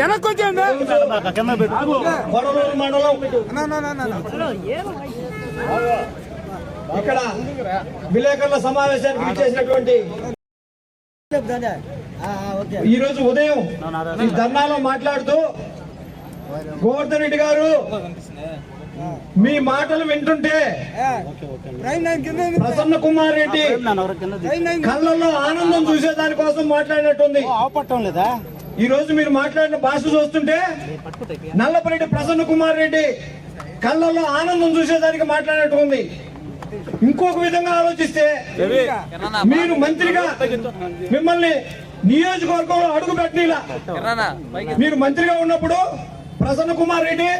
వెనక్కి మండలం ఇక్కడ విలేకరుల సమావేశానికి ఇచ్చేసినటువంటి ఈ రోజు ఉదయం ఈ ధర్నాలో మాట్లాడుతూ గోవర్ధన్ రెడ్డి గారు మీ మాటలు వింటుంటే ప్రసన్న కుమార్ రెడ్డి కళ్ళల్లో ఆనందం చూసే దానికోసం మాట్లాడినట్టుంది. ఆపట్టం లేదా? ఈ రోజు మీరు మాట్లాడిన భాష చూస్తుంటే నల్లపరెడ్డి ప్రసన్న కుమార్ రెడ్డి కళ్ళల్లో ఆనందం చూసేదానికి మాట్లాడినట్టు ఉంది ఇంకొక విధంగా ఆలోచిస్తే మీరు మంత్రిగా మిమ్మల్ని నియోజకవర్గంలో అడుగు పెట్టిలా మీరు మంత్రిగా ఉన్నప్పుడు ప్రసన్న కుమార్ రెడ్డి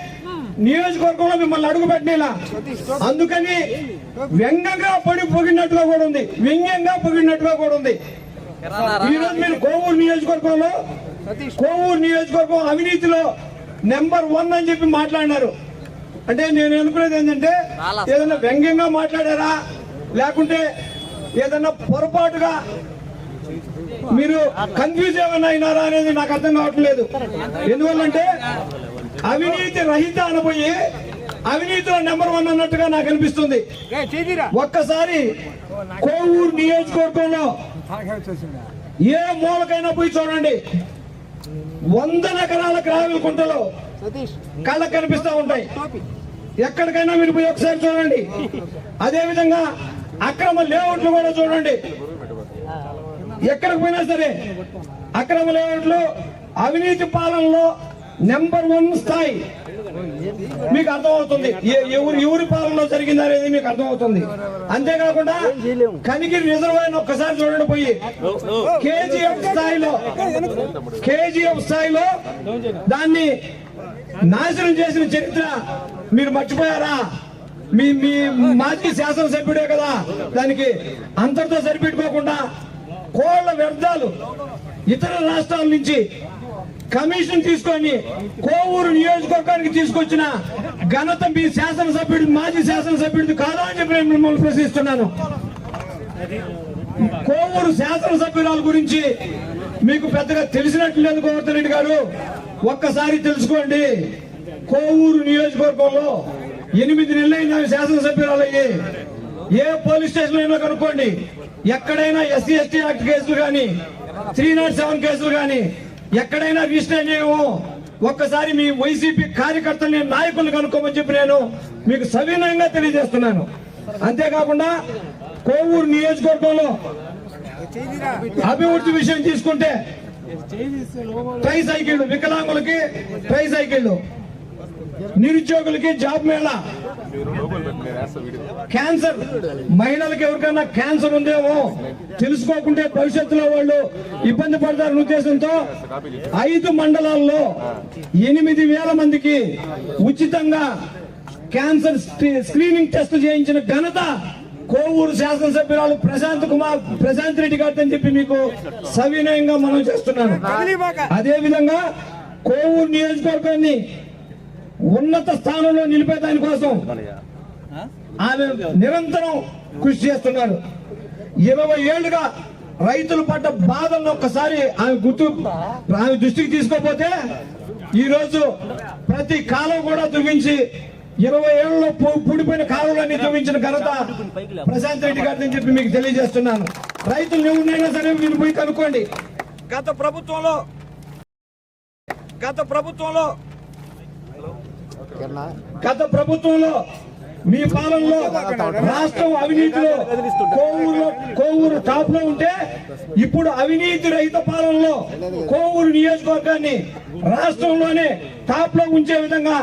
నియోజకవర్గంలో మిమ్మల్ని అడుగుపెట్టేలా అందుకని వ్యంగ్యంగా పడి పొగినట్టుగా కూడా ఉంది. వ్యంగ్యంగా పొగినట్టుగా కూడా ఉంది. ఈరోజు మీరు కోవూరు నియోజకవర్గంలో కోవూరు నియోజకవర్గం అవినీతిలో నెంబర్ వన్ అని చెప్పి మాట్లాడినారు. అంటే నేను అనుకునేది ఏంటంటే ఏదైనా వ్యంగ్యంగా మాట్లాడారా? లేకుంటే ఏదైనా పొరపాటుగా మీరు కన్ఫ్యూజ్ ఏమైనా అయినారా అనేది నాకు అర్థం కావట్లేదు. ఎందువల్లంటే అవినీతి రహిత అనబోయి అవినీతిలో నెంబర్ వన్ అన్నట్టుగా నాకు అనిపిస్తుంది. ఒక్కసారి కోవూరు నియోజకవర్గంలో ఏ మూలకైనా పోయి చూడండి. వందల ఎకరాల గ్రావెల్ కుంటలు కళ్ళకు కనిపిస్తూ ఉంటాయి. ఎక్కడికైనా మీరు పోయి ఒకసారి చూడండి. అదే విధంగా అక్రమ లేఅవుట్లు కూడా చూడండి. ఎక్కడికి పోయినా సరే అక్రమ లేఅవుట్లు అవినీతి పాలనలో నెంబర్ వన్ స్థాయి మీకు అర్థమవుతుంది. ఎవరు ఎవరి పాలనలో జరిగింది అనేది మీకు అర్థమవుతుంది. అంతేకాకుండా కనిగిరి రిజర్వాయర్ ఒక్కసారి చూడండి పోయి. కేజీఎఫ్ స్థాయిలో కేజీఎఫ్ స్థాయిలో దాన్ని నాశనం చేసిన చరిత్ర మీరు మర్చిపోయారా? మీ మీ మాజీ శాసనసభ్యుడే కదా దానికి అంతటితో సరిపెట్టుకోకుండా కోళ్ళ వ్యర్థాలు ఇతర రాష్ట్రాల నుంచి కమిషన్ తీసుకొని కోవూరు నియోజకవర్గానికి తీసుకొచ్చిన ఘనత మీ శాసనసభ్యుడు మాజీ శాసనసభ్యుడు కాదా అని చెప్పి నేను మిమ్మల్ని ప్రశ్నిస్తున్నాను. కోవూరు శాసనసభ్యురాల గురించి మీకు పెద్దగా తెలిసినట్లు లేదు గోవర్ధన్ రెడ్డి గారు. ఒక్కసారి తెలుసుకోండి. కోవూరు నియోజకవర్గంలో ఎనిమిది నెలలైన శాసనసభ్యురాలయ్యి ఏ పోలీస్ స్టేషన్ అయినా కనుక్కోండి. ఎక్కడైనా ఎస్సీ ఎస్టీ యాక్ట్ కేసులు కానీ త్రీ నాట్ సెవెన్ కేసులు కానీ ఎక్కడైనా రిజిస్టర్ చేయము ఒక్కసారి మీ వైసీపీ కార్యకర్తల్ని నాయకులు కనుక్కోమని చెప్పి నేను మీకు సవినయంగా తెలియజేస్తున్నాను. అంతేకాకుండా కోవూరు నియోజకవర్గంలో అభివృద్ధి విషయం తీసుకుంటే ట్రై సైకిళ్ళు వికలాంగులకి ట్రై సైకిళ్ళు నిరుద్యోగులకి జాబ్ మేళా. క్యాన్సర్ మహిళలకు ఎవరికైనా క్యాన్సర్ ఉందేమో తెలుసుకోకుంటే భవిష్యత్తులో వాళ్ళు ఇబ్బంది పడతారనే ఉద్దేశంతో ఐదు మండలాల్లో ఎనిమిది వేల మందికి ఉచితంగా క్యాన్సర్ స్క్రీనింగ్ టెస్ట్ చేయించిన ఘనత కోవూరు శాసనసభ్యురాలు ప్రశాంత్ కుమార్ ప్రశాంత్ రెడ్డి గారితో చెప్పి మీకు సవినయంగా మనం చేస్తున్నాను. అదే విధంగా కోవూరు నియోజకవర్గాన్ని ఉన్నత స్థానంలో నిలిపే దానికోసం ఆమె నిరంతరం కృషి చేస్తున్నారు. ఇరవై ఏళ్ళుగా రైతులు పడ్డ బాధలను ఒక్కసారి ఆమె గుర్తు ఆమె దృష్టికి తీసుకోకపోతే ఈ రోజు ప్రతి కాలం కూడా దువ్వించి ఇరవై ఏళ్ళలో పు- పుడిపోయిన కాలువలన్నీ చూపించిన ఘనత ప్రశాంత్ రెడ్డి గారిని చెప్పి మీకు తెలియజేస్తున్నాను. రైతులు ఎవరినైనా సరే మీరు పోయి కనుక్కోండి. గత ప్రభుత్వంలో గత ప్రభుత్వంలో గత ప్రభుత్వంలో మీ పాలనలో రాష్ట్రం అవినీతిలో కోవూరులో కోవూరు టాప్లో ఉంటే ఇప్పుడు అవినీతి రహిత పాలనలో కోవూరు నియోజకవర్గాన్ని రాష్ట్రంలోనే టాప్లో ఉంచే విధంగా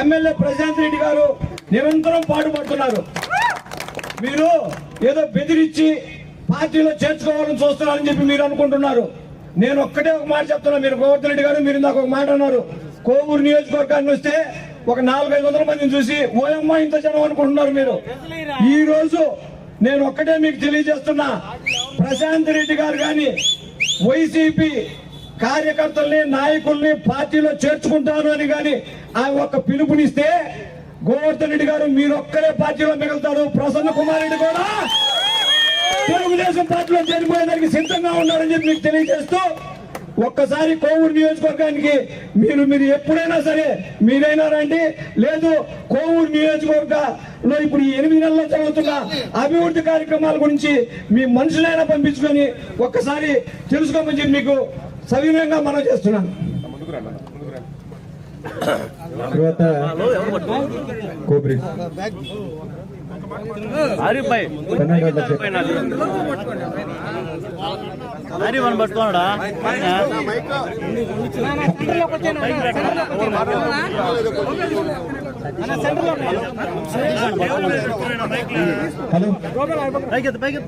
ఎమ్మెల్యే ప్రశాంత్ రెడ్డి గారు నిరంతరం పాటుపడుతున్నారు. మీరు ఏదో బెదిరించి పార్టీలో చేర్చుకోవాలని చూస్తున్నారని చెప్పి మీరు అనుకుంటున్నారు. నేను ఒక్కటే ఒక మాట చెప్తున్నా మీరు గోవర్ధన్ రెడ్డి గారు మీరు నాకు ఒక మాట అన్నారు. కోవూరు నియోజకవర్గాన్ని వస్తే ఒక నాలుగైదు వందల మందిని చూసి ఓయమ్మ ఇంత జనం అనుకుంటున్నారు మీరు. ఈ రోజు నేను ఒక్కటే మీకు తెలియజేస్తున్నా. ప్రశాంత్ రెడ్డి గారు కానీ వైసీపీ కార్యకర్తల్ని నాయకుల్ని పార్టీలో చేర్చుకుంటాను అని కానీ ఆ ఒక్క పిలుపునిస్తే గోవర్ధన్ రెడ్డి గారు మీరు ఒక్కరే పార్టీలో మిగులుతారు. ప్రసన్న కుమార్ రెడ్డి కూడా తెలుగుదేశం పార్టీలో చనిపోయేదానికి సిద్ధంగా ఉన్నారని చెప్పి మీకు తెలియజేస్తూ ఒక్కసారి కోవూరు నియోజకవర్గానికి మీరు మీరు ఎప్పుడైనా సరే మీరైనా రండి. లేదు కోవూరు నియోజకవర్గంలో ఇప్పుడు ఈ ఎనిమిది నెలల్లో జరుగుతున్న అభివృద్ధి కార్యక్రమాల గురించి మీ మనుషులైనా పంపించుకొని ఒక్కసారి తెలుసుకోమని చెప్పి మీకు సవినయంగా మనం చేస్తున్నాను. తర్వాత కోబ్రి హరిపై హరి మనం పట్టుకోనడా హలో పైకి పైకి